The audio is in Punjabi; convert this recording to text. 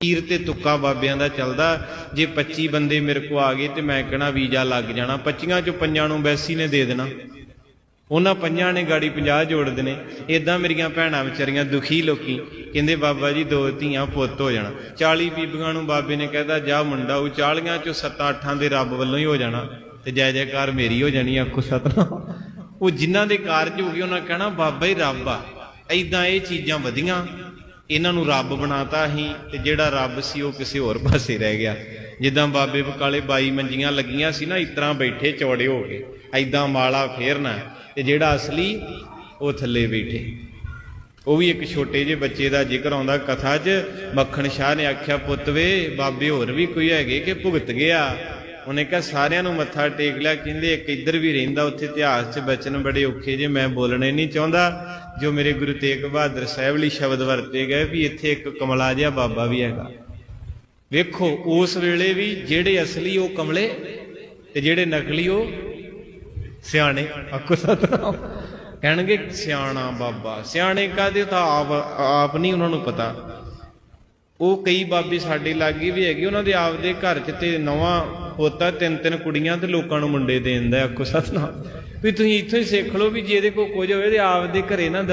ਤੀਰ ਤੇ ਤੁੱਕਾ ਬਾਬਿਆਂ ਦਾ ਚੱਲਦਾ। ਜੇ 25 ਬੰਦੇ ਮੇਰੇ ਕੋ ਆ ਗਏ ਤੇ ਮੈਂ ਕਹਣਾ ਵੀਜ਼ਾ ਲੱਗ ਜਾਣਾ। 25 ਚੋਂ ਪੰਜਾਂ ਨੂੰ ਬੈਸੀ ਨੇ ਦੇ ਦੇਣਾ। ਉਹਨਾਂ ਪੰਜਾਂ ਨੇ ਗਾੜੀ 50 ਜੋੜ ਦੇਣੇ। ਇਦਾਂ ਮੇਰੀਆਂ ਭੈਣਾਂ ਵਿਚਾਰੀਆਂ ਦੁਖੀ ਲੋਕੀ। ਕਹਿੰਦੇ, ਬਾਬਾ ਜੀ, ਦੋ ਧੀਆਂ ਪੁੱਤ ਹੋ ਜਾਣਾ। 40 ਬੀਬੀਆਂ ਨੂੰ ਬਾਬੇ ਨੇ ਕਹਿਦਾ ਜਾ ਮੁੰਡਾ, ਉਹ 40 ਚੋਂ 7-8 ਦੇ ਰੱਬ ਵੱਲੋਂ ਹੀ ਹੋ ਜਾਣਾ ਤੇ ਜੈ ਜੈਕਾਰ ਮੇਰੀ ਹੋ ਜਾਣੀ ਆਖੋ ਸਤਨਾਮ। ਉਹ ਜਿਨ੍ਹਾਂ ਦੇ ਕਾਰਜ ਹੋ ਗਏ, ਉਹਨਾਂ ਕਹਿਣਾ, ਬਾਬਾ ਹੀ ਰੱਬ ਆ। ਐਦਾਂ ਇਹ ਚੀਜ਼ਾਂ ਵਧੀਆਂ। ਇਹਨਾਂ ਨੂੰ ਰੱਬ ਬਣਾਤਾ ਹੀ ਤੇ ਜਿਹੜਾ ਰੱਬ ਸੀ ਉਹ ਕਿਸੇ ਹੋਰ ਪਾਸੇ ਰਹਿ ਗਿਆ। ਜਿੱਦਾਂ ਬਾਬੇ ਬਕਾਲੇ ਬਾਈ ਮੰਜੀਆਂ ਲੱਗੀਆਂ ਸੀ ਨਾ, ਇਸ ਤਰ੍ਹਾਂ ਬੈਠੇ ਚੌੜੇ ਹੋ ਕੇ ਐਦਾਂ ਮਾਲਾ ਫੇਰਨਾ, ਤੇ ਜਿਹੜਾ ਅਸਲੀ ਉਹ ਥੱਲੇ ਬੈਠੇ। ਉਹ ਵੀ ਇੱਕ ਛੋਟੇ ਜਿਹੇ ਬੱਚੇ ਦਾ ਜ਼ਿਕਰ ਆਉਂਦਾ, ਕਥਾ 'ਚ ਮੱਖਣ ਸ਼ਾਹ ਨੇ ਆਖਿਆ, ਪੁੱਤ ਵੇ, ਬਾਬੇ ਹੋਰ ਵੀ ਕੋਈ ਹੈਗੇ ਕਿ ਭੁਗਤ ਗਿਆ? ਉਹਨੇ ਕਿਹਾ, ਸਾਰਿਆਂ ਨੂੰ ਮੱਥਾ ਟੇਕ ਲਿਆ। ਕਹਿੰਦੇ, ਇੱਕ ਇੱਧਰ ਵੀ ਰਹਿੰਦਾ, ਉੱਥੇ ਇਤਿਹਾਸ 'ਚ ਬਚਨ ਬੜੇ ਔਖੇ ਜੇ, ਮੈਂ ਬੋਲਣੇ ਨਹੀਂ ਚਾਹੁੰਦਾ। ਜੋ ਮੇਰੇ ਗੁਰੂ ਤੇਗ ਬਹਾਦਰ ਸਾਹਿਬ ਲਈ ਸ਼ਬਦ ਵਰਤੇ ਗਏ ਵੀ ਇੱਥੇ ਇੱਕ ਕਮਲਾ ਜਿਹਾ ਬਾਬਾ ਵੀ ਹੈਗਾ। ਵੇਖੋ, ਉਸ ਵੇਲੇ ਵੀ ਜਿਹੜੇ ਅਸਲੀ ਉਹ ਕਮਲੇ ਤੇ ਜਿਹੜੇ ਨਕਲੀ ਉਹ ਸਿਆਣੇ। ਆਖੋ ਸਤਨਾਮ। ਕਹਿਣਗੇ, ਸਿਆਣਾ ਬਾਬਾ। ਸਿਆਣੇ ਕਾਦੇ ਤਾਂ ਆਪ ਆਪ ਨਹੀਂ ਉਹਨਾਂ ਨੂੰ ਪਤਾ। ਉਹ ਕਈ ਬਾਬੇ ਸਾਡੇ ਲਾਗੇ ਵੀ ਹੈਗੇ, ਉਹਨਾਂ ਦੇ ਆਪਦੇ ਘਰ 'ਚ ਤੇ ਨਵਾਂ ਪੋਤਾ, ਤਿੰਨ ਤਿੰਨ ਕੁੜੀਆਂ ਤੇ ਲੋਕਾਂ ਨੂੰ ਮੁੰਡੇ ਦੇ ਦਿੰਦਾ ਆਖੋ ਸਤਨਾਮ। ਵੀ ਤੁਸੀਂ ਇੱਥੋਂ ਹੀ ਸਿੱਖ ਲਓ ਵੀ ਜੇ ਇਹਦੇ ਕੋਲ ਕੁਝ ਹੋਵੇ ਤੇ ਆਪਦੇ ਘਰੇ ਨਾ